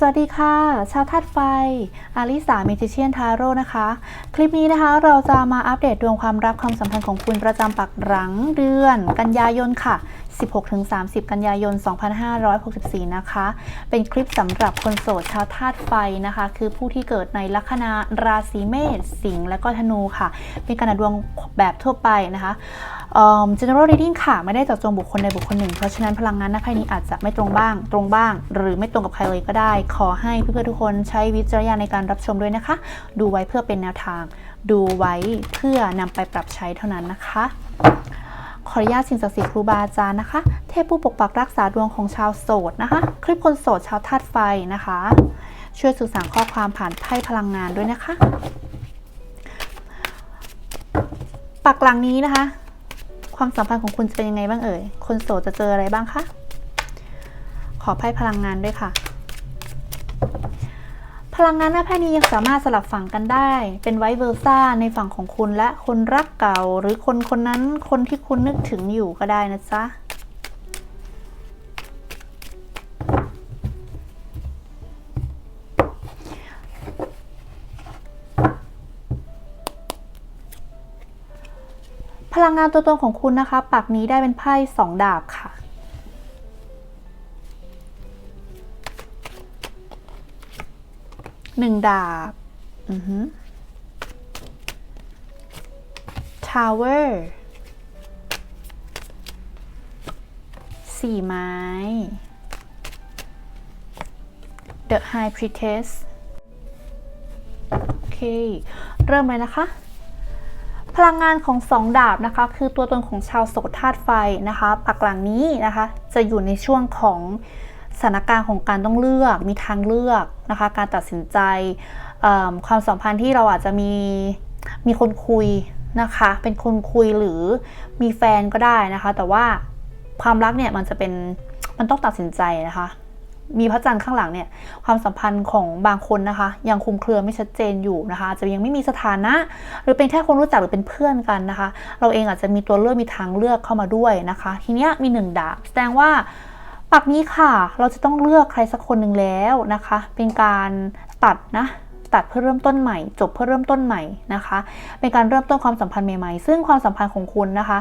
สวัสดีค่ะ ชาวธาตุไฟ อาริสาเมจิเชียนทาโร่นะคะ คลิปนี้นะคะเราจะมาอัปเดตดวงความรักความสัมพันธ์ของคุณประจำปักหลังเดือน กันยายนค่ะ 16-30 กันยายน 2564 นะคะ เป็นคลิปสำหรับคนโสดชาวธาตุไฟนะคะ คือผู้ที่เกิดในลัคนาราศีเมษสิงห์และก็ธนูค่ะ เป็นการดวงแบบทั่วไปนะคะ general reading ค่ะ ไม่ได้เจาะจงบุคคลใดบุคคลหนึ่ง เพราะฉะนั้นพลังงานหน้าไพ่นี้อาจจะไม่ตรงบ้าง ตรงบ้าง หรือไม่ตรงกับใครเลยก็ได้ ขอให้เพื่อนๆทุกคนใช้วิจารณญาณในการรับชมด้วยนะคะ ดูไว้เพื่อเป็นแนวทาง ดูไว้เพื่อนำไปปรับใช้เท่านั้นนะคะ ออนุญาตสิ่งศักดิ์สิทธิ์ครูบาอาจารย์นะคะ เทพผู้ปกปักรักษาดวงของชาวโสดนะคะ คลิปคนโสดชาวธาตุไฟนะคะ ช่วยสื่อสารข้อความผ่านไพ่พลังงานด้วยนะคะ ปักหลังนี้นะคะ ความสัมพันธ์ของคุณจะเป็นยังไงบ้างเอ่ย คนโสดจะเจออะไรบ้างคะ ขอไพ่พลังงานด้วยค่ะ พลังงานหน้าไพ่นี้ยังสามารถสลับฝั่งกันได้ เป็นไวเวอร์ซ่าในฝั่งของคุณและคนรักเก่า หรือคนคนนั้นคนที่คุณนึกถึงอยู่ก็ได้นะจ๊ะพลังงานตัวตนของคุณนะคะ ปักนี้ได้เป็นไพ่สองดาบค่ะ หนึ่งดาบ อือฮึ tower สี่ไม้ the high priestess โอเค เริ่มเลยนะคะ พลังงานของสองดาบนะคะ คือตัวตนของชาวโสดธาตุไฟนะคะ ปักหลังนี้นะคะ จะอยู่ในช่วงของ สถานการณ์ของการต้องเลือกมีทางเลือกนะคะ การตัดสินใจความสัมพันธ์ที่เราอาจจะมีมีคนคุยนะคะ เป็นคนคุยหรือมีแฟนก็ได้นะคะ แต่ว่าความรักเนี่ยมันจะเป็นมันต้องตัดสินใจนะคะ มีพระจันทร์ข้างหลังเนี่ยความสัมพันธ์ของบางคนนะคะ ยังคลุมเครือไม่ชัดเจนอยู่นะคะอาจจะยังไม่มีสถานะ หรือเป็นแค่คนรู้จักหรือเป็นเพื่อนกันนะคะ เราเองอาจจะมีตัวเลือกมีทางเลือกเข้ามาด้วยนะคะ ทีเนี้ยมีหนึ่งดาบแสดงว่า ปักนี้ค่ะ เราจะต้องเลือกใครสักคนหนึ่งแล้วนะคะ เป็นการตัดนะ ตัดเพื่อเริ่มต้นใหม่ จบเพื่อเริ่มต้นใหม่นะคะ เป็นการเริ่มต้นความสัมพันธ์ใหม่ๆ ซึ่งความสัมพันธ์ของคุณนะคะ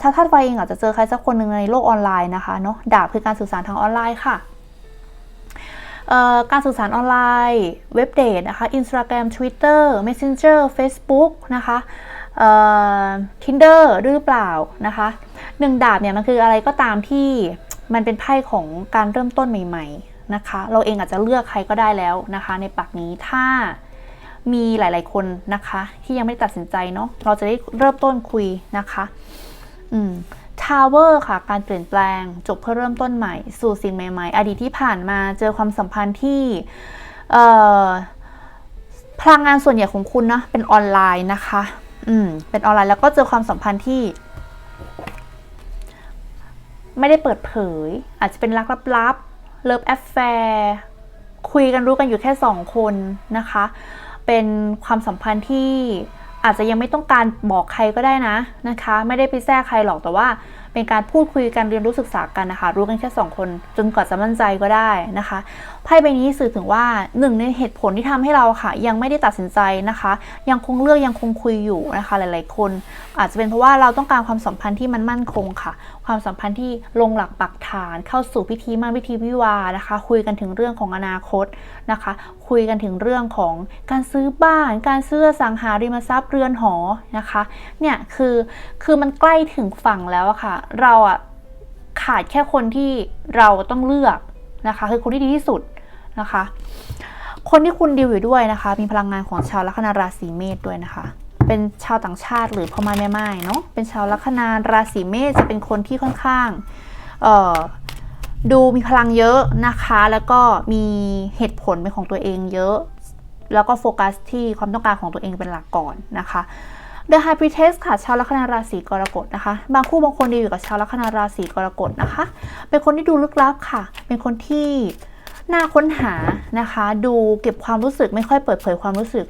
ชาวธาตุไฟเองอาจจะเจอใครสักคนหนึ่งในโลกออนไลน์นะคะเนาะ ดาบคือการสื่อสารทางออนไลน์ค่ะการสื่อสารออนไลน์ เว็บเดทนะคะ Instagram Twitter Messenger Facebook นะคะเอ่อ Tinder ด้วยหรือเปล่านะคะหนึ่งดาบเนี่ยมันคืออะไรก็ตามที่ มันเป็นไพ่ของการเริ่มต้นใหม่ ๆนะคะ เราเองอาจจะเลือกใครก็ได้แล้วนะคะ ในปักนี้ถ้ามีหลาย ๆคนนะคะ ที่ยังไม่ได้ตัดสินใจเนาะเราจะได้เริ่มต้นคุยนะคะอืมทาวเวอร์ค่ะ การเปลี่ยนแปลงจบเพื่อเริ่มต้นใหม่ สู่สิ่งใหม่ ๆ อดีตที่ผ่านมาเจอความสัมพันธ์ที่พลังงานส่วนใหญ่ของคุณนะเป็นออนไลน์นะคะ อืมเป็นออนไลน์แล้วก็เจอความสัมพันธ์ที่ ไม่ได้เปิดเผย อาจจะเป็นรักลับๆเลิฟแอฟแฟร์คุยกันรู้กันอยู่แค่สองคนนะคะ เป็นความสัมพันธ์ที่อาจจะยังไม่ต้องการบอกใครก็ได้นะนะคะ ไม่ได้ไปแทรกใครหรอกแต่ว่า เป็นการพูดคุยกันเรียนรู้ศึกษากันนะคะ รู้กันแค่สองคนจนกว่าจะมั่นใจก็ได้นะคะ ไพ่ใบนี้สื่อถึงว่าหนึ่งในเหตุผลที่ทำให้เราค่ะ ยังไม่ได้ตัดสินใจนะคะ ยังคงเลือกยังคงคุยอยู่นะคะ หลาย ๆ คน อาจจะเป็นเพราะว่าเราต้องการความสัมพันธ์ที่มันมั่นคงค่ะ ความสัมพันธ์ที่ลงหลักปักฐาน เข้าสู่พิธีมั่นพิธีวิวานะคะ คุยกันถึงเรื่องของอนาคตนะคะ คุยกันถึงเรื่องของการซื้อบ้าน การซื้อสังหาริมทรัพย์เรือนหอนะคะเนี่ยคือคือมันใกล้ถึงฝั่งแล้วค่ะ เราอะขาดแค่คนที่เราต้องเลือกนะคะ คือคนที่ดีที่สุด นะคะ คนที่คุณดีลอยู่ด้วยนะคะ มีพลังงานของชาวลัคนาราศีเมษด้วยนะคะ เป็นชาวต่างชาติหรือพ่อไม้แม่ไม้เนาะเป็นชาวลัคนาราศีเมษจะเป็นคนที่ค่อนข้างเอ่อดูมีพลังเยอะนะคะ แล้วก็มีเหตุผลเป็นของตัวเองเยอะ แล้วก็โฟกัสที่ความต้องการของตัวเองเป็นหลักก่อนนะคะ The High Priestess ค่ะชาวลัคนาราศีกรกฎนะคะ บางคู่บางคนดีอยู่กับชาวลัคนาราศีกรกฎนะคะ เป็นคนที่ดูลึกลับค่ะ เป็นคนที่ น่าค้นหานะคะ ดูเก็บความรู้สึกไม่ค่อยเปิดเผยความรู้สึก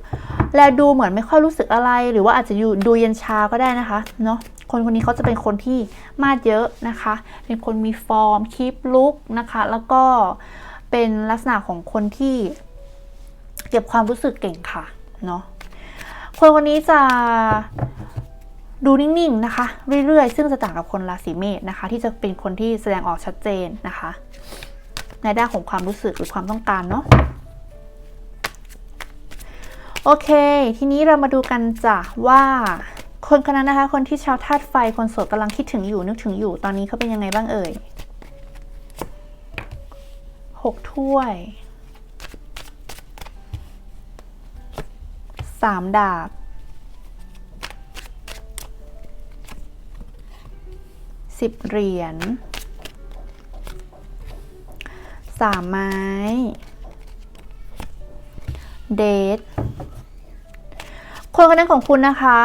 และดูเหมือนไม่ค่อยรู้สึกอะไร หรือว่าอาจจะอยู่ดูเย็นชาก็ได้นะคะเนาะคนคนนี้เขาจะเป็นคนที่มาดเยอะนะคะ เป็นคนมีฟอร์มคีปลุกนะคะ แล้วก็เป็นลักษณะของคนที่เก็บความรู้สึกเก่งค่ะเนาะคนคนนี้จะดูนิ่งๆนะคะ เรื่อยๆ ซึ่งจะต่างกับคนราศีเมษนะคะ ที่จะเป็นคนที่แสดงออกชัดเจนนะคะ ในด้านของความรู้สึกหรือความต้องการเนาะโอเค ทีนี้เรามาดูกันจ้ะว่า คนคนนั้นนะคะ คนที่ชาวธาตุไฟคนโสดกำลังคิดถึงอยู่นึกถึงอยู่ตอนนี้เขาเป็นยังไงบ้างเอ่ยหกถ้วยสามดาบสิบเหรียญ สามไม้ เดทคนคนนั้นของคุณนะคะ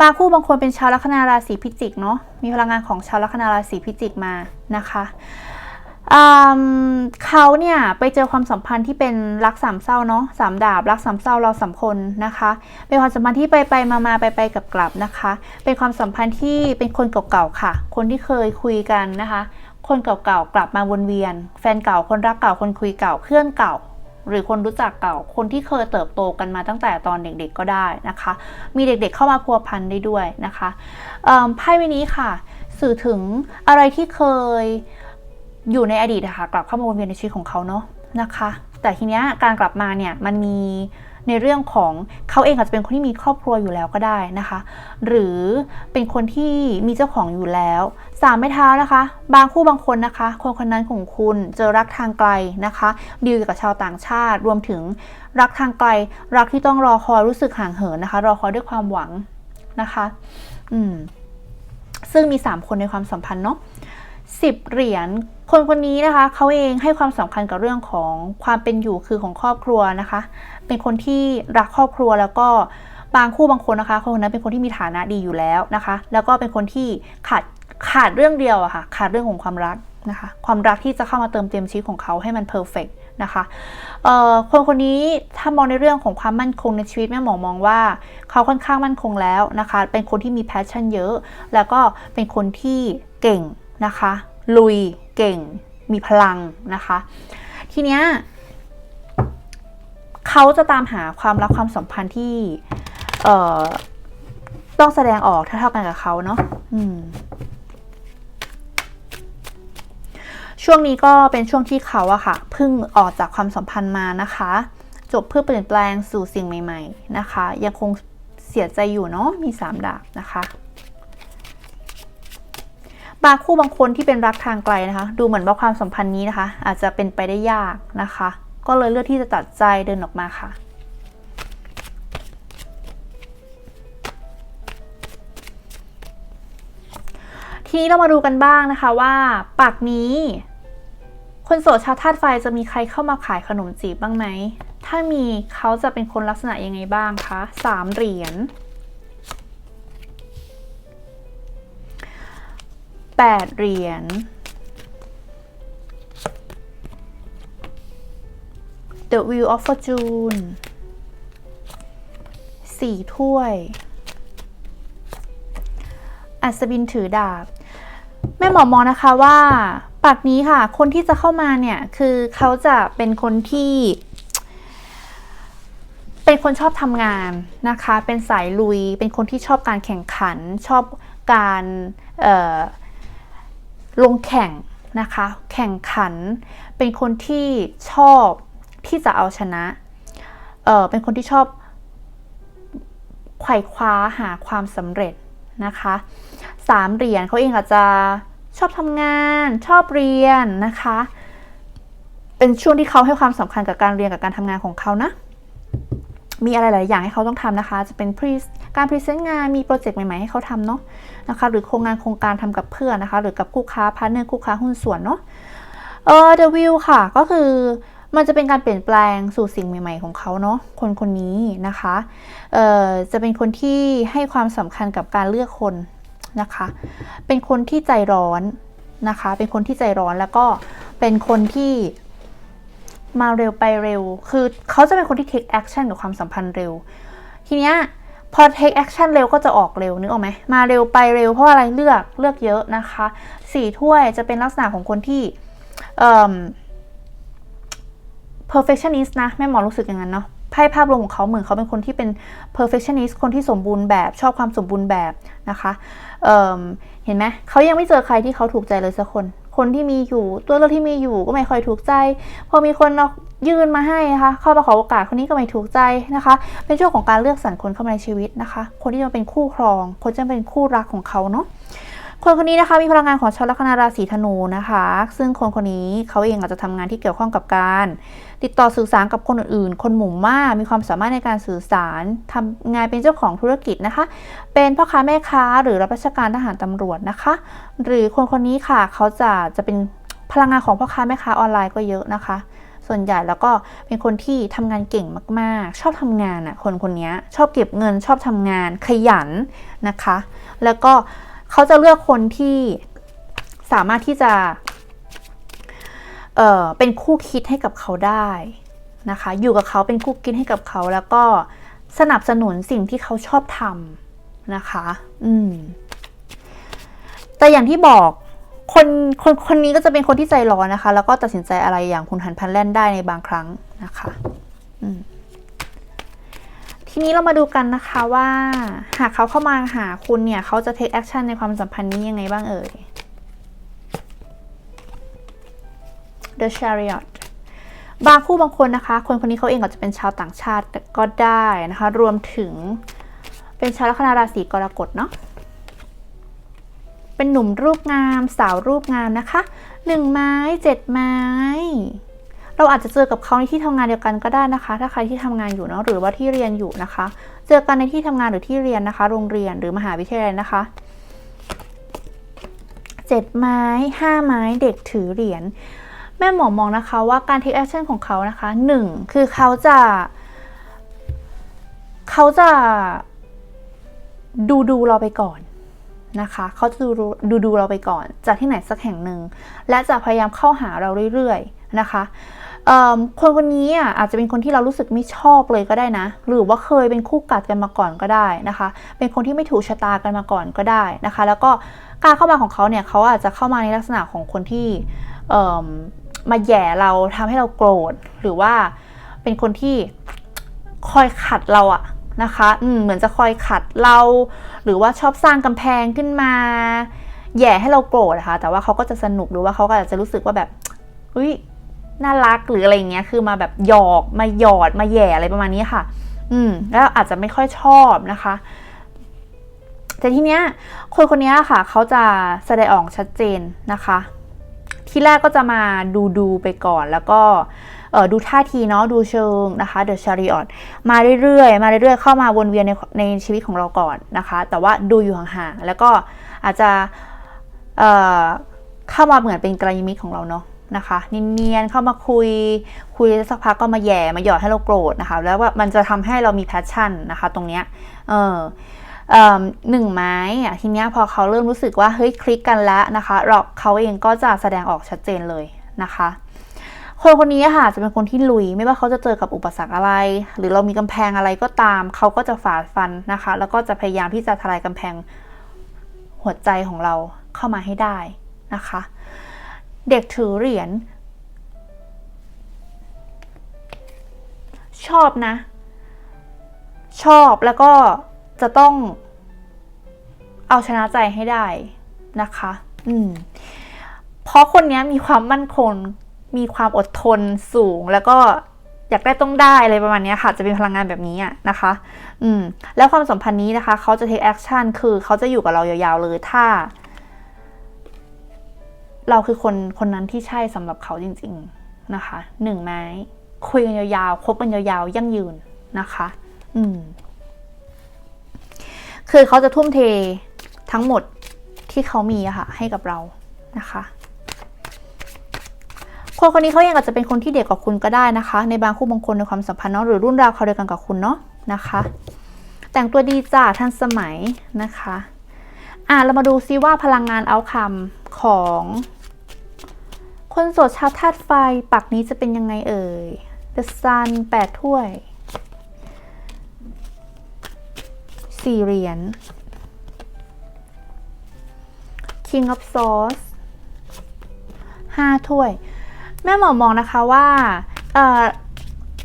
บางคู่บางคนเป็นชาวลัคนาราศีพิจิกเนาะมีพลังงานของชาวลัคนาราศีพิจิกมานะคะเขาเนี่ยไปเจอความสัมพันธ์ที่เป็นรักสามเศร้าเนาะสามดาบรักสามเศร้าเราสามคนนะคะเป็นความสัมพันธ์ที่ไปไปมามาไปไปกับกลับนะคะ เป็นความสัมพันธ์ที่เป็นคนเก่าๆค่ะ คนที่เคยคุยกันนะคะ คนเก่าๆกลับมาวนเวียน แฟนเก่าคนรักเก่าคนคุยเก่าเพื่อนเก่า หรือคนรู้จักเก่าคนที่เคยเติบโตกันมาตั้งแต่ตอนเด็กๆก็ได้นะคะ มีเด็กๆเข้ามาพัวพันได้ด้วยนะคะไพ่ใบนี้ค่ะ สื่อถึงอะไรที่เคยอยู่ในอดีตอะค่ะกลับเข้ามาวนเวียนในชีวิตของเขาเนาะนะคะ แต่ทีเนี้ยการกลับมาเนี่ยมันมี ในเรื่องของเขาเองอาจจะเป็นคนที่มีครอบครัวอยู่แล้วก็ได้นะคะ หรือเป็นคนที่มีเจ้าของอยู่แล้วสามไม้เท้านะคะ บางคู่บางคนนะคะ คนคนนั้นของคุณเจอรักทางไกลนะคะดีลกับชาวต่างชาติ รวมถึงรักทางไกล รักที่ต้องรอคอยรู้สึกห่างเหินนะคะ รอคอยด้วยความหวังนะคะ อืมซึ่งมี 3 คนในความสัมพันธ์เนาะสิบเหรียญคนคนนี้นะคะเขาเองให้ความสำคัญกับเรื่องของความเป็นอยู่คือของครอบครัวนะคะ เป็นคนที่รักครอบครัวแล้วก็บางคู่บางคนนะคะคนคนนั้นเป็นคนที่มีฐานะดีอยู่แล้วนะคะ แล้วก็เป็นคนที่ขาดขาดเรื่องเดียวอะค่ะ ขาดเรื่องของความรักนะคะ ความรักที่จะเข้ามาเติมเต็มชีวิตของเขาให้มันเพอร์เฟกนะคะคนคนนี้ถ้ามองในเรื่องของความมั่นคงในชีวิตแม่หมอมองว่า เขาค่อนข้างมั่นคงแล้วนะคะ เป็นคนที่มีแพชชั่นเยอะ แล้วก็เป็นคนที่เก่งนะคะ ลุยเก่ง มีพลังนะคะ ทีเนี้ย เขาจะตามหาความรักความสัมพันธ์ที่ เอ่อ ต้องแสดงออกเท่าๆกันกับเขาเนาะอืมช่วงนี้ก็เป็นช่วงที่เขาอะค่ะเพิ่งออกจากความสัมพันธ์มานะคะ จบเพื่อเปลี่ยนแปลงสู่สิ่งใหม่ ๆ นะคะ ยังคงเสียใจอยู่เนาะมีสามดาบนะคะบางคู่บางคนที่เป็นรักทางไกลนะคะ ดูเหมือนว่าความสัมพันธ์นี้นะคะ อาจจะเป็นไปได้ยากนะคะ ก็เลยเลือกที่จะตัดใจเดินออกมาค่ะ ทีนี้เรามาดูกันบ้างนะคะว่าปากนี้คนโสดชาวธาตุไฟจะมีใครเข้ามาขายขนมจีบบ้างไหม ถ้ามีเขาจะเป็นคนลักษณะยังไงบ้างคะสามเหรียญแปดเหรียญ The Wheel of Fortune สี่ถ้วย อัศวินถือดาบ แม่หมอมองนะคะว่าปากนี้ค่ะ คนที่จะเข้ามาเนี่ย คือเขาจะเป็นคนที่ เป็นคนชอบทำงานนะคะ เป็นสายลุย เป็นคนที่ชอบการแข่งขัน ชอบการลงแข่งนะคะ แข่งขัน เป็นคนที่ชอบ ที่จะเอาชนะ เออเป็นคนที่ชอบไขว่คว้าหาความสำเร็จนะคะสามเหรียญเขาเองอาจจะชอบทำงานชอบเรียนนะคะ เป็นช่วงที่เขาให้ความสำคัญกับการเรียนกับการทำงานของเขานะ มีอะไรหลายอย่างให้เขาต้องทำนะคะ จะเป็นการพรีเซนต์งานมีโปรเจกต์ใหม่ๆให้เขาทำเนาะนะคะ หรือโครงงานโครงการทำกับเพื่อนนะคะ หรือกับคู่ค้าพาร์ทเนอร์คู่ค้าหุ้นส่วนเนาะเออ The View ค่ะ ก็คือ มันจะเป็นการเปลี่ยนแปลงสู่สิ่งใหม่ ๆ ของเขาเนาะคนคนนี้นะคะเอ่อจะเป็นคนที่ให้ความสำคัญกับการเลือกคนนะคะ เป็นคนที่ใจร้อนนะคะ เป็นคนที่ใจร้อนแล้วก็เป็นคนที่มาเร็วไปเร็ว คือเขาจะเป็นคนที่ take action กับความสัมพันธ์เร็ว ทีเนี้ยพอ take action เร็วก็จะออกเร็วนึกออกไหมมาเร็วไปเร็วเพราะอะไรเลือกเลือกเยอะนะคะสี่ถ้วยจะเป็นลักษณะของคนที่เอ่อ perfectionist นะแม่หมอรู้สึกอย่างนั้นเนาะไพ่ภาพรวมของเขาเหมือนเขาเป็นคนที่เป็น perfectionist คนที่สมบูรณ์แบบชอบความสมบูรณ์แบบนะคะเเห็นไหมเขายังไม่เจอใครที่เขาถูกใจเลยสักคน คนที่มีอยู่ ตัวเลือกที่มีอยู่ก็ไม่ค่อยถูกใจ พอมีคนเอายื่นมาให้นะคะเข้ามาขอโอกาสคนนี้ก็ไม่ถูกใจนะคะ เป็นช่วงของการเลือกสรรคนเข้ามาในชีวิตนะคะ คนที่จะเป็นคู่ครอง คนที่จะเป็นคู่รักของเขาเนาะ คนคนนี้นะคะมีพลังงานของชาวลัคนาราศีธนูนะคะ ซึ่งคนคนนี้เขาเองอาจจะทำงานที่เกี่ยวข้องกับการ ติดต่อสื่อสารกับคนอื่นๆ คนหมู่มากมีความสามารถในการสื่อสารทำงานเป็นเจ้าของธุรกิจนะคะ เป็นพ่อค้าแม่ค้าหรือรับราชการทหารตำรวจนะคะ หรือคนคนนี้ค่ะเขาจะจะเป็นพลังงานของพ่อค้าแม่ค้าออนไลน์ก็เยอะนะคะส่วนใหญ่แล้วก็เป็นคนที่ทำงานเก่งมากๆ ชอบทำงานอะคนคนนี้ชอบเก็บเงินชอบทำงานขยันนะคะ แล้วก็ เขาจะเลือกคนที่สามารถที่จะเอ่อเป็นคู่คิดให้กับเขาได้นะคะ อยู่กับเขาเป็นคู่คิดให้กับเขา แล้วก็สนับสนุนสิ่งที่เขาชอบทำนะคะ อืม แต่อย่างที่บอกคนคนคนนี้ก็จะเป็นคนที่ใจร้อนนะคะ แล้วก็ตัดสินใจอะไรอย่างคุณหันพันแล่นได้ในบางครั้งนะคะ อืม ทีนี้เรามาดูกันนะคะว่าหากเขาเข้ามาหาคุณเนี่ย เขาจะ take action ในความสัมพันธ์นี้ยังไงบ้างเอ่ย The Chariot บางคู่บางคนนะคะ คนคนนี้เขาเองอาจจะเป็นชาวต่างชาติก็ได้นะคะ รวมถึงเป็นชาวลัคนาราศีกรกฎเนาะเป็นหนุ่มรูปงาม สาวรูปงามนะคะหนึ่งไม้เจ็ดไม้ เราอาจจะเจอกับเขาในที่ทำงานเดียวกันก็ได้นะคะ ถ้าใครที่ทำงานอยู่เนาะหรือว่าที่เรียนอยู่นะคะ เจอกันในที่ทำงานหรือที่เรียนนะคะ โรงเรียนหรือมหาวิทยาลัยนะคะเจ็ดไม้ห้าไม้เด็กถือเหรียญแม่หมอมองนะคะว่าการ take action ของเขานะคะหนึ่งคือเขาจะ เขาจะดูดูเราไปก่อนนะคะเขาจะดูดูดูเราไปก่อน จากที่ไหนสักแห่งหนึ่ง และจะพยายามเข้าหาเราเรื่อยๆนะคะ คนคนนี้อะอาจจะเป็นคนที่เรารู้สึกไม่ชอบเลยก็ได้นะ หรือว่าเคยเป็นคู่กัดกันมาก่อนก็ได้นะคะ เป็นคนที่ไม่ถูกชะตากันมาก่อนก็ได้นะคะ แล้วก็การเข้ามาของเขาเนี่ยเขาอาจจะเข้ามาในลักษณะของคนที่มาแย่เราทำให้เราโกรธ หรือว่าเป็นคนที่คอยขัดเราอะนะคะอืมเหมือนจะคอยขัดเรา หรือว่าชอบสร้างกำแพงขึ้นมา แย่ให้เราโกรธนะคะแต่ว่าเขาก็จะสนุกหรือว่าเขาก็อาจจะรู้สึกว่าแบบเฮ้ย น่ารักหรืออะไรเงี้ยคือมาแบบหยอกมาหยอดมาแย่อะไรประมาณนี้ค่ะ อืมแล้วอาจจะไม่ค่อยชอบนะคะแต่ทีเนี้ยคนคนนี้ค่ะ เขาจะแสดงออกชัดเจนนะคะ ที่แรกก็จะมาดูดูไปก่อนแล้วก็ดูท่าทีเนาะดูเชิงนะคะ The Chariot มาเรื่อยๆ มาเรื่อยๆ เข้ามาวนเวียนในในชีวิตของเราก่อนนะคะ แต่ว่าดูอยู่ห่างๆแล้วก็อาจจะเเข้ามาเหมือนเป็นกลยุมิตของเราเนาะ นะคะเนียนๆเข้ามาคุย คุยสักพักก็มาแย่มาหยอดให้เราโกรธนะคะ แล้วว่ามันจะทำให้เรามีแพชชั่นนะคะ ตรงเนี้ยเออหนึ่งไม้อะทีเนี้ยพอเขาเริ่มรู้สึกว่าเฮ้ยคลิกกันแล้วนะคะเราเขาเองก็จะแสดงออกชัดเจนเลยนะคะคนคนนี้ค่ะจะเป็นคนที่ลุยไม่ว่าเขาจะเจอกับอุปสรรคอะไร หรือเรามีกำแพงอะไรก็ตาม เขาก็จะฝ่าฟันนะคะ แล้วก็จะพยายามที่จะทลายกำแพงหัวใจของเราเข้ามาให้ได้นะคะ เด็กถือเหรียญชอบนะ ชอบแล้วก็จะต้องเอาชนะใจให้ได้นะคะ อืม เพราะคนนี้มีความมั่นคง มีความอดทนสูง แล้วก็อยากได้ต้องได้อะไรประมาณนี้ค่ะ จะเป็นพลังงานแบบนี้อะนะคะ อืม แล้วความสัมพันธ์นี้นะคะ เขาจะ take action คือเขาจะอยู่กับเรายาวๆเลย ถ้า เราคือคนคนนั้นที่ใช่สำหรับเขาจริง ๆนะคะหนึ่งไม้คุยกันยาวๆคบกันยาวๆยั่งยืนนะคะ อืม คือเขาจะทุ่มเททั้งหมดที่เขามีอะค่ะ ให้กับเรานะคะคนคนนี้เขายังอาจจะเป็นคนที่เด็กกว่าคุณก็ได้นะคะ ในบางคู่บางคนในความสัมพันธ์เนาะหรือรุ่นราวเขาเดียวกันกับคุณเนาะนะคะ แต่งตัวดีจ้าทันสมัยนะคะ อะเรามาดูซิว่าพลังงานเอาคำของ คนโสดชาวธาตุไฟปักนี้จะเป็นยังไงเอ่ย The Sun 8ถ้วยสี่เหรียญ King of Swords ห้าถ้วย แม่หมอมองนะคะว่าเ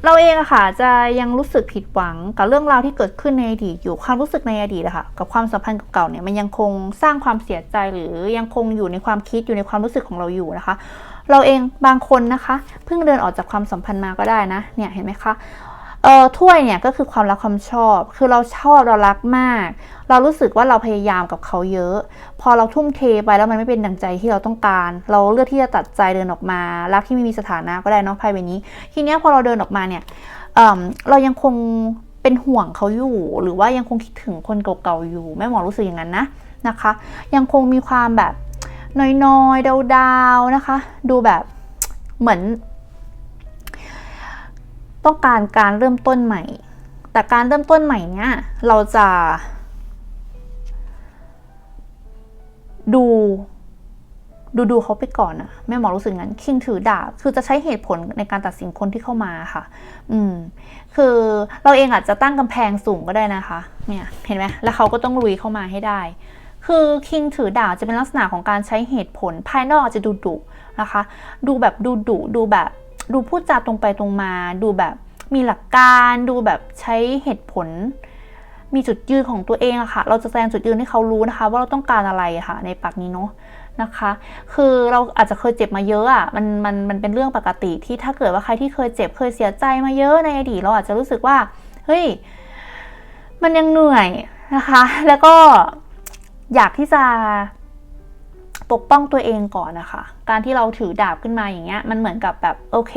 เราเองอะค่ะจะยังรู้สึกผิดหวังกับเรื่องราวที่เกิดขึ้นในอดีตอยู่ความรู้สึกในอดีตอะค่ะกับความสัมพันธ์เก่าๆเนี่ยมันยังคงสร้างความเสียใจหรือยังคงอยู่ในความคิดอยู่ในความรู้สึกของเราอยู่นะคะ เราเองบางคนนะคะ เพิ่งเดินออกจากความสัมพันธ์มาก็ได้นะ เนี่ยเห็นไหมคะเอ่อถ้วยเนี่ยก็คือความรักความชอบ คือเราชอบเรารักมาก เรารู้สึกว่าเราพยายามกับเขาเยอะ พอเราทุ่มเทไปแล้วมันไม่เป็นดังใจที่เราต้องการ เราเลือกที่จะตัดใจเดินออกมา รักที่ไม่มีสถานะก็ได้เนอะไพ่ใบนี้ ทีเนี้ยพอเราเดินออกมาเนี่ยเอิ่มเรายังคงเป็นห่วงเขาอยู่ หรือว่ายังคงคิดถึงคนเก่าๆอยู่แม่หมอรู้สึกอย่างนั้นนะนะคะ ยังคงมีความแบบ น้อยๆ ดาวๆ นะคะ ดูแบบเหมือน ต้องการการเริ่มต้นใหม่ แต่การเริ่มต้นใหม่เนี้ยเราจะ ดู ดูดูเขาไปก่อนนะแม่หมอรู้สึกงั้น คิงถือดาบ คือจะใช้เหตุผลในการตัดสินคนที่เข้ามาค่ะ อืม คือเราเองอาจจะตั้งกำแพงสูงก็ได้นะคะ เนี่ย เห็นไหมแล้วเขาก็ต้องลุยเข้ามาให้ได้ คือคิงถือดาบจะเป็นลักษณะของการใช้เหตุผล ภายนอกอาจจะดูดุนะคะ ดูแบบดูดุดูแบบดูพูดจาตรงไปตรงมา ดูแบบมีหลักการดูแบบใช้เหตุผล มีจุดยืนของตัวเองอะค่ะ เราจะแสดงจุดยืนให้เขารู้นะคะ ว่าเราต้องการอะไระค่ะ ในปากนี้เนาะนะคะ คือเราอาจจะเคยเจ็บมาเยอะอะมันมันมันเป็นเรื่องปกติที่ถ้าเกิดว่าใครที่เคยเจ็บเคยเสียใจมาเยอะในอดีตเราอาจจะรู้สึกว่าเฮ้ยมันยังเหนื่อยนะคะ แล้วก็ อยากที่จะปกป้องตัวเองก่อนนะคะ การที่เราถือดาบขึ้นมาอย่างเงี้ย มันเหมือนกับแบบโอเค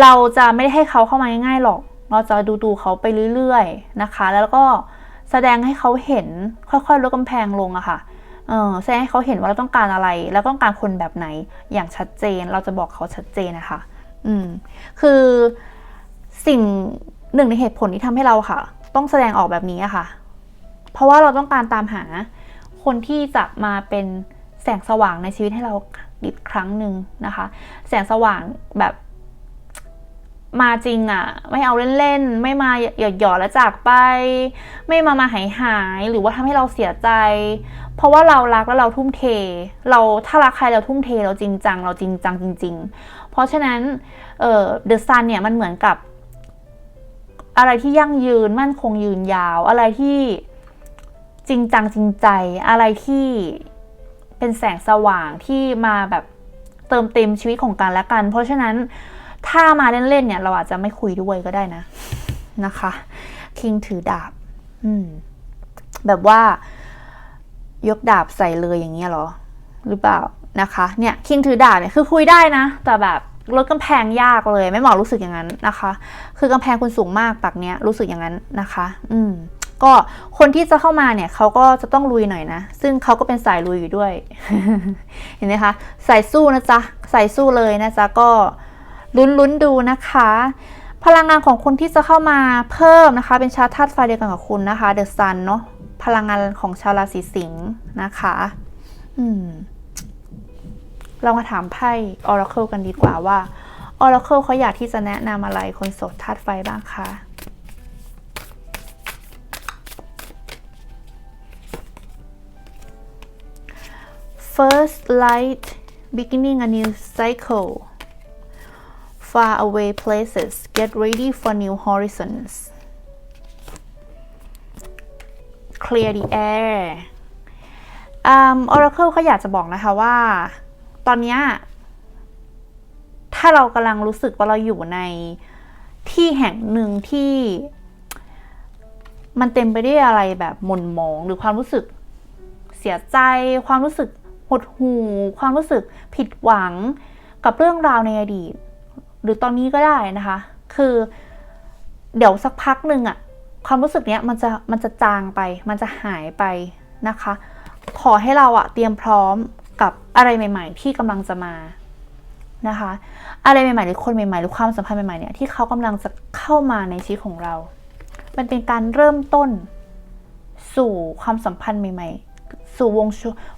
เราจะไม่ได้ให้เขาเข้ามาง่ายๆหรอก เราจะดูดูเขาไปเรื่อยๆนะคะ แล้วก็แสดงให้เขาเห็นค่อยๆลดกำแพงลงอะค่ะเออแสดงให้เขาเห็นว่าเราต้องการอะไร แล้วต้องการคนแบบไหนอย่างชัดเจน เราจะบอกเขาชัดเจนนะคะ อืม คือสิ่งหนึ่งในเหตุผลที่ทำให้เราค่ะ ต้องแสดงออกแบบนี้อะค่ะ เพราะว่าเราต้องการตามหาคนที่จะมาเป็นแสงสว่างในชีวิตให้เราอีกครั้งหนึ่งนะคะ แสงสว่างแบบมาจริงอะ่ะ ไม่เอาเล่นๆ ไม่มาหยอดๆแล้วจากไป ไม่มามาหายหายหรือว่าทำให้เราเสียใจ เพราะว่าเรารักแล้วเราทุ่มเท เราถ้ารักใครเราทุ่มเทเราจริงจังเราจริงจังจริง ๆ เพราะฉะนั้นเอ่อเดอะซันเนี่ยมันเหมือนกับ อะไรที่ยั่งยืนมั่นคงยืนยาว อะไรที่ จริงจังจริงใจอะไรที่เป็นแสงสว่างที่มาแบบเติมเต็มชีวิตของกันและกัน เพราะฉะนั้นถ้ามาเล่นๆเนี่ย เราอาจจะไม่คุยด้วยก็ได้นะนะคะ คิงถือดาบ อืม แบบว่ายกดาบใส่เลยอย่างเงี้ยหรอ หรือเปล่านะคะ เนี่ยคิงถือดาบเนี่ยคือคุยได้นะ แต่แบบลดกำแพงยากเลย ไม่หมอรู้สึกอย่างนั้นนะคะ คือกำแพงคุณสูงมากปากเนี้ยรู้สึกอย่างนั้นนะคะ อืม ก็คนที่จะเข้ามาเนี่ยเขาก็จะต้องลุยหน่อยนะ ซึ่งเขาก็เป็นสายลุยอยู่ด้วย เห็นไหมคะสายสู้นะจ๊ะสายสู้เลยนะจ๊ะก็ลุ้นลุ้นๆดูนะคะ พลังงานของคนที่จะเข้ามาเพิ่มนะคะ เป็นชาวธาตุไฟเดียวกันกับคุณนะคะเดอะซันเนาะพลังงานของชาวราศีสิงห์นะคะ อืมเรามาถามไพ่ Oracle กันดีกว่าว่า Oracle เขาอยากที่จะแนะนำอะไรคนโสดธาตุไฟบ้างคะ First light beginning a new cycle far away places get ready for new horizons clear the air อืม Oracle เขาอยากจะบอกนะคะว่า ตอนนี้ถ้าเรากำลังรู้สึกว่าเราอยู่ในที่แห่งหนึ่งที่ มันเต็มไปด้วยอะไรแบบหม่นหมอง หรือความรู้สึกเสียใจ ความรู้สึก หดหู่ความรู้สึกผิดหวังกับเรื่องราวในอดีต หรือตอนนี้ก็ได้นะคะ คือ เดี๋ยวสักพักหนึ่งอะความรู้สึกเนี้ยมันจะมันจะจางไป มันจะหายไปนะคะ ขอให้เราอะเตรียมพร้อมกับอะไรใหม่ ๆ ที่กำลังจะมานะคะ อะไรใหม่ๆหรือคนใหม่ๆหรือความสัมพันธ์ใหม่ๆเนี่ยที่เขากำลังจะเข้ามาในชีวิตของเรา มันเป็นการเริ่มต้นสู่ความสัมพันธ์ใหม่ ๆ สู่วง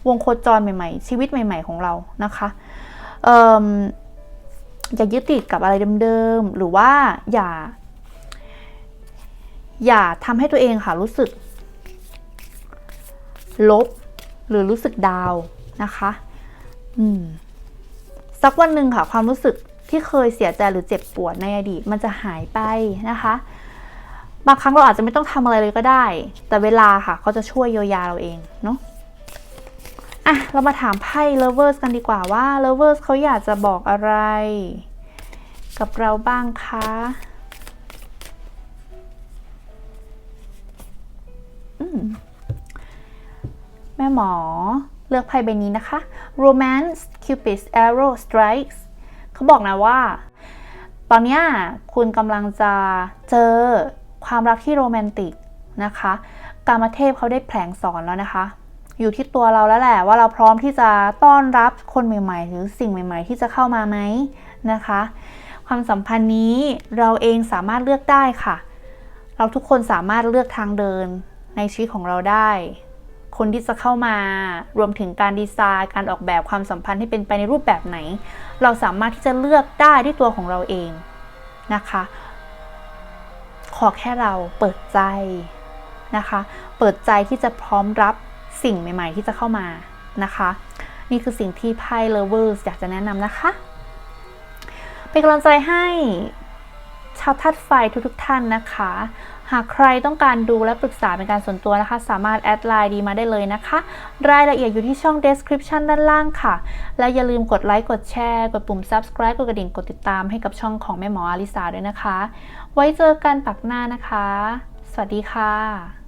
วงโคจรใหม่ ๆ ชีวิตใหม่ ๆ ของเรานะคะเอ่อย่ายึดติดกับอะไรเดิมๆ หรือว่าอย่า อย่าทำให้ตัวเองค่ะรู้สึก ลบหรือรู้สึกดาวน์นะคะอืมสักวันหนึ่งค่ะ ความรู้สึกที่เคยเสียใจหรือเจ็บปวดในอดีตมันจะหายไปนะคะ บางครั้งเราอาจจะไม่ต้องทำอะไรเลยก็ได้ แต่เวลาค่ะเขาจะช่วยเยียวยาเราเองเนาะอะเรามาถามไพ่ lovers กันดีกว่าว่า lovers เขาอยากจะบอกอะไร กับเราบ้างคะอืมแม่หมอเลือกไพ่ใบนี้นะคะ romance cupid's arrow strikes เขาบอกนะว่า ตอนนี้คุณกำลังจะเจอ ความรักที่โรแมนติกนะคะ กามเทพเขาได้แผลงสอนแล้วนะคะ อยู่ที่ตัวเราแล้วแหละว่าเราพร้อมที่จะต้อนรับคนใหม่ ๆ หรือสิ่งใหม่ ๆ ที่จะเข้ามาไหมนะคะ ความสัมพันธ์นี้เราเองสามารถเลือกได้ค่ะ เราทุกคนสามารถเลือกทางเดินในชีวิตของเราได้ คนที่จะเข้ามารวมถึงการดีไซน์การออกแบบความสัมพันธ์ให้เป็นไปในรูปแบบไหน เราสามารถที่จะเลือกได้ด้วยตัวของเราเองนะคะ ขอแค่เราเปิดใจนะคะ เปิดใจที่จะพร้อมรับสิ่งใหม่ ๆ ที่จะเข้ามานะคะ นี่คือสิ่งที่ไพ่ lovers อยากจะแนะนำนะคะ เป็นกำลังใจให้ชาวทัดไฟทุกๆท่านนะคะ หากใครต้องการดูและปรึกษาเป็นการส่วนตัวนะคะ สามารถแอดไลน์ดีมาได้เลยนะคะ รายละเอียดอยู่ที่ช่อง description ด้านล่างค่ะ และอย่าลืมกดไลค์ กดแชร์ กดปุ่ม subscribe กดกระดิ่ง กดติดตามให้กับช่องของแม่หมออลิสาด้วยนะคะ ไว้เจอกันปักหน้านะคะ สวัสดีค่ะ